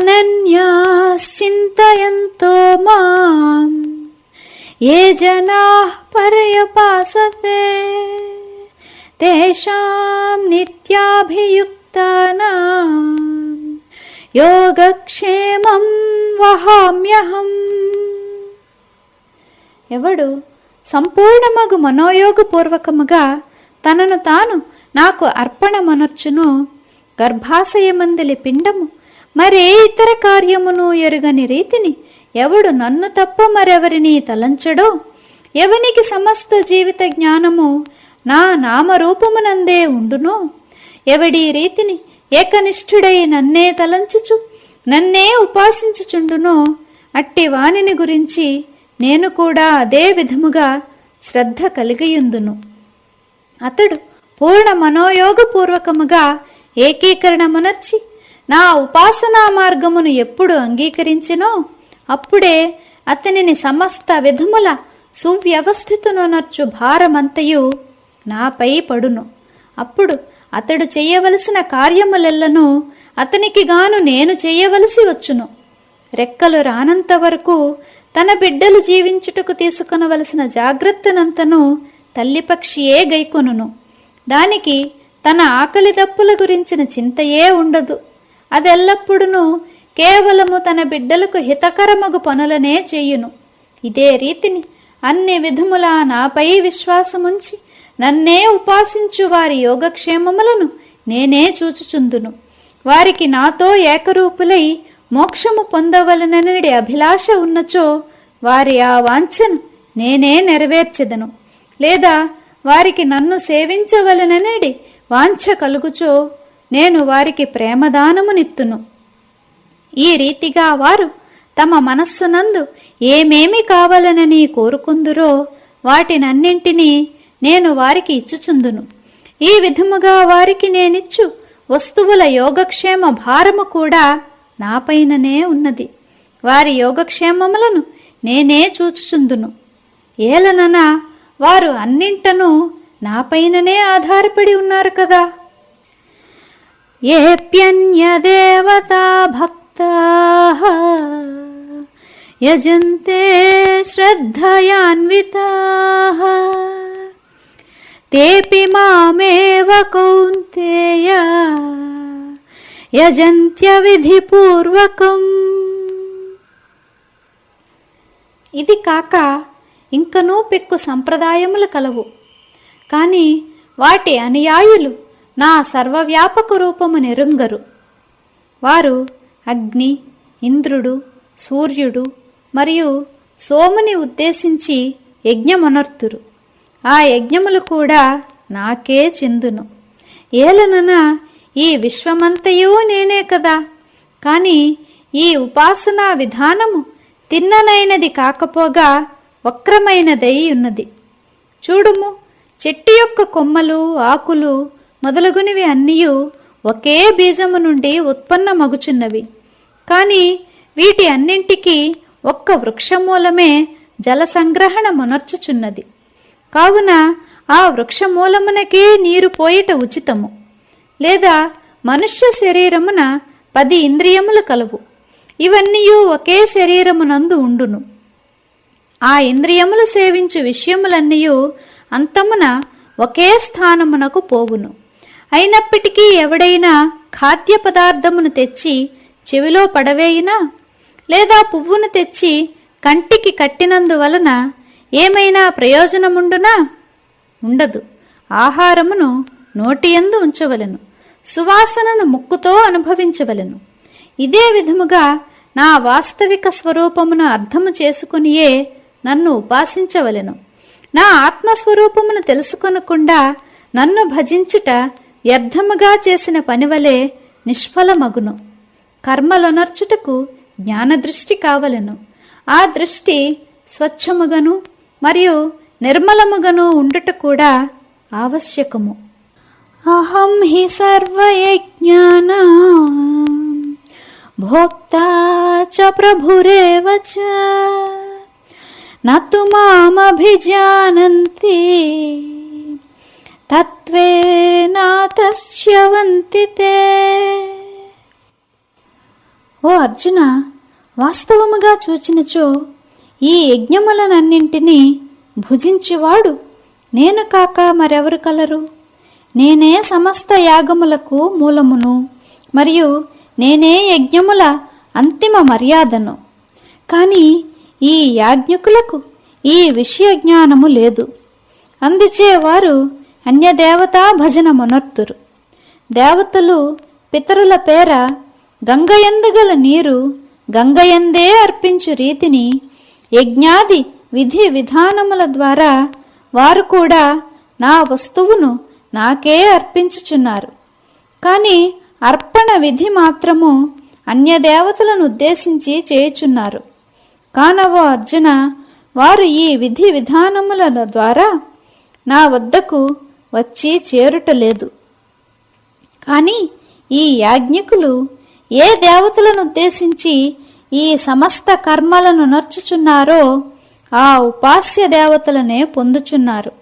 అనన్యాశ్చింతయంతో మాం. ఏ జనా పర్యపాసతే. తేషాం నిత్యాభియుక్తానాం. యోగక్షేమం వహామ్యహం. ఎవడు సంపూర్ణమగు మనోయోగపూర్వకముగా తనను తాను నాకు అర్పణమనర్చును గర్భాశయమందలి పిండము మరే ఇతర కార్యమును ఎరుగని రీతిని? ఎవడు నన్ను తప్ప మరెవరిని తలంచడో? ఎవనికి సమస్త జీవిత జ్ఞానము నా నామరూపమునందే ఉండునో? ఎవడి రీతిని ఏకనిష్ఠుడై నన్నే తలంచుచు నన్నే ఉపాసించుచుండునో? అట్టి వానిని గురించి నేను కూడా అదే విధముగా శ్రద్ధ కలిగియుందును. అతడు పూర్ణ మనోయోగపూర్వకముగా ఏకీకరణమునర్చి నా ఉపాసనా మార్గమును ఎప్పుడు అంగీకరించినో అప్పుడే అతనిని సమస్త విధముల సువ్యవస్థితునొనర్చు భారమంతయు నాపై పడును. అప్పుడు అతడు చేయవలసిన కార్యములెల్లను అతనికి గాను నేను చేయవలసి వచ్చును. రెక్కలు రానంత వరకు తన బిడ్డలు జీవించుటకు తీసుకొనవలసిన జాగ్రత్తనంతను తల్లిపక్షియే గైకొనును. దానికి తన ఆకలి దప్పుల గురించిన చింతయే ఉండదు. అదెల్లప్పుడును కేవలము తన బిడ్డలకు హితకరమగు పనులనే చేయును. ఇదే రీతిని అన్ని విధముల నాపై విశ్వాసముంచి నన్నే ఉపాసించు వారి యోగక్షేమములను నేనే చూచుచుందును. వారికి నాతో ఏకరూపులై మోక్షము పొందవలననడి అభిలాష ఉన్నచో వారి ఆ వాంఛను నేనే నెరవేర్చెదను. లేదా వారికి నన్ను సేవించవలననడి వాంఛ కలుగుచో నేను వారికి ప్రేమదానమునిత్తును. ఈ రీతిగా వారు తమ మనస్సునందు ఏమేమి కావాలనని కోరుకుందురో వాటినన్నింటినీ నేను వారికి ఇచ్చుచుందును. ఈ విధముగా వారికి నేనిచ్చు వస్తువుల యోగక్షేమ భారము కూడా నాపైననే ఉన్నది. వారి యోగక్షేమములను నేనే చూచుచుందును. ఏలనన వారు అన్నింటను నాపైననే ఆధారపడి ఉన్నారు కదా? ఏప్యన్యదేవతా భక్తా యజంతే శ్రద్ధయాన్వితా తేపి మామేవ కౌంతేయ యజంత్య విధిపూర్వకం ఇది కాక ఇంకనూ పెక్కు సంప్రదాయములు కలవు. కానీ వాటి అనుయాయులు నా సర్వవ్యాపక రూపము నెరుంగరు. వారు అగ్ని ఇంద్రుడు సూర్యుడు మరియు సోముని ఉద్దేశించి యజ్ఞమునర్తురు. ఆ యజ్ఞములు కూడా నాకే చెందును. ఏలనన ఈ విశ్వమంతయూ నేనే కదా. కానీ ఈ ఉపాసనా విధానము తిన్ననైనది కాకపోగా వక్రమైనదై ఉన్నది. చూడుము చెట్టు యొక్క కొమ్మలు ఆకులు మొదలగునవి అన్నీయు ఒకే బీజము నుండి ఉత్పన్నమగుచున్నవి. కానీ వీటి అన్నింటికీ ఒక్క వృక్షమూలమే జల సంగ్రహణ మునర్చుచున్నది కావున ఆ వృక్షమూలమునకే నీరు పోయిట ఉచితము. లేదా మనుష్య శరీరమున పది ఇంద్రియములు కలవు. ఇవన్నీ ఒకే శరీరమునందు ఉండును. ఆ ఇంద్రియములు సేవించు విషయములన్నీ అంతమున ఒకే స్థానమునకు పోవును. అయినప్పటికీ ఎవడైనా ఖాద్య పదార్థమును తెచ్చి చెవిలో పడవేయినా లేదా పువ్వును తెచ్చి కంటికి కట్టినందువలన ఏమైనా ప్రయోజనముండునా? ఉండదు. ఆహారమును నోటియందు ఉంచవలెను. సువాసనను ముక్కుతో అనుభవించవలెను. ఇదే విధముగా నా వాస్తవిక స్వరూపమును అర్థము చేసుకునియే నన్ను ఉపాసించవలెను. నా ఆత్మస్వరూపమును తెలుసుకొనకుండా నన్ను భజించుట వ్యర్థముగా చేసిన పనివలే నిష్ఫలమగును. కర్మలొనర్చుటకు జ్ఞానదృష్టి కావలెను. ఆ దృష్టి స్వచ్ఛముగను మరియు నిర్మలముగను ఉండుట కూడా ఆవశ్యకము. అహం హి సర్వయజ్ఞాన భోక్తా చ ప్రభురేవ చ. నతు మామభిజానంతి. నాతస్యవంతి తే. ఓ అర్జున వాస్తవముగా చూచినచో ఈ యజ్ఞములనన్నింటినీ భుజించువాడు నేను కాక మరెవరు కలరు? నేనే సమస్త యాగములకు మూలమును మరియు నేనే యజ్ఞముల అంతిమ మర్యాదను. కానీ ఈ యాజ్ఞకులకు ఈ విషయ జ్ఞానము లేదు. అందుచే వారు అన్యదేవతా భజన మునర్తురు దేవతలు పితరుల పేర గంగయందుగల నీరు గంగయందే అర్పించు రీతిని యజ్ఞాది విధి విధానముల ద్వారా వారు కూడా నా వస్తువును నాకే అర్పించుచున్నారు. కానీ అర్పణ విధి మాత్రము అన్యదేవతలను ఉద్దేశించి చేయుచున్నారు. కానవో అర్జున వారు ఈ విధి విధానముల ద్వారా నా వద్దకు వచ్చి చేరుటలేదు. కానీ ఈ యాజ్ఞికులు ఏ దేవతలను ఉద్దేశించి ఈ సమస్త కర్మలను నర్చుచున్నారో ఆ ఉపాస్య దేవతలనే పొందుచున్నారు.